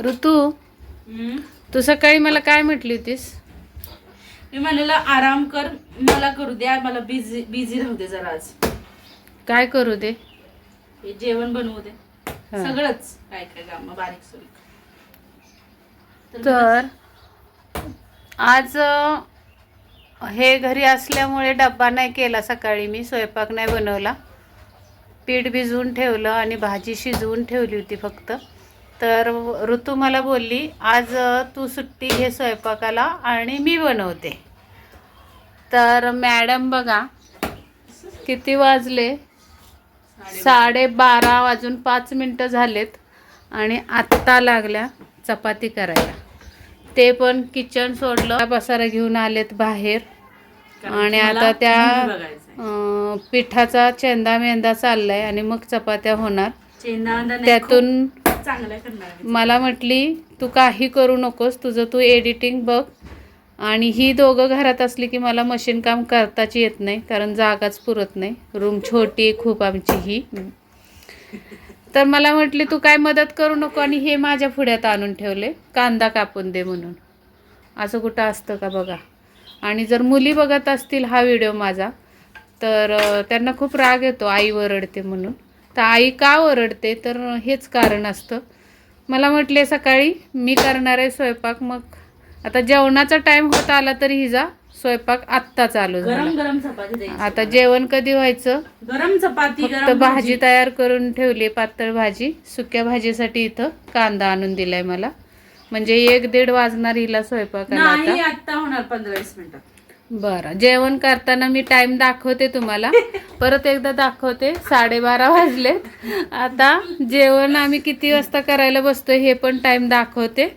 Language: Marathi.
ऋतू. तू सकाळी मला काय म्हटली होतीस? मी म्हणलेलं आराम कर मला करू द्या मला बिझी बिझी राहू दे जरा आज. काय करू दे? हे जेवण बनवू दे. हा. सगळंच. काय काय काम बारीक सुरीक. तर आज अ, हे घरी असल्यामुळे डब्बा नाही केला सकाळी मी स्वयंपाक नाही बनवला. पीठ भिजवून ठेवलं आणि भाजी शिजवून ठेवली होती फक्त. तर ऋतू मला बोलली आज तू सुट्टी घे स्वयंपाकाला आणि मी बनवते. तर मॅडम बघा किती वाजले? साडेबारा वाजून पाच मिनटं झालेत आणि आत्ता लागल्या चपाती करायला. ते पण किचन सोडलं बसारा घेऊन आलेत बाहेर. आणि आता त्या पिठाचा चेंदा मेंदा चाललाय आणि मग चपात्या होणार. त्यातून. मला म्हटली तू काही करू नकोस तुझं तू एडिटिंग बघ. आणि ही दोघं घरात असली की मला मशीन काम करताच येत नाही कारण जागाच पुरत नाही. रूम छोटी आहे खूप आमची ही. तर मला म्हटली तू काय मदत करू नको आणि हे माझ्या पुढ्यात आणून ठेवले कांदा कापून दे म्हणून. असं कुठं असतं का बघा. आणि जर मुली बघत असतील हा व्हिडिओ माझा तर त्यांना खूप राग येतो आई ओरडते म्हणून. तर आई का ओरडते? तर हेच कारण असतं. मला म्हटले सकाळी मी करणार आहे स्वयंपाक मग आता जेवणाचा टाईम होत आला तरी हिजा स्वयंपाक आत्ता चालू गरम झाला. गरम चपाती आता जेवण कधी व्हायचं? गरम चपाती फक्त भाजी. तयार करून ठेवली पातळ भाजी. सुक्या भाजीसाठी इथं कांदा आणून दिलाय मला. म्हणजे एक दीड वाजणार हिला नाही आता. होणार पंधरा वीस मिनिटात बरं. जेवण करताना मी टाइम दाखवते तुम्हाला. परत एकदा दाखवते. साडेबारा वाजलेत. आता जेवण आम्ही किती वाजता करायला बसतोय हे पण टाइम दाखवते.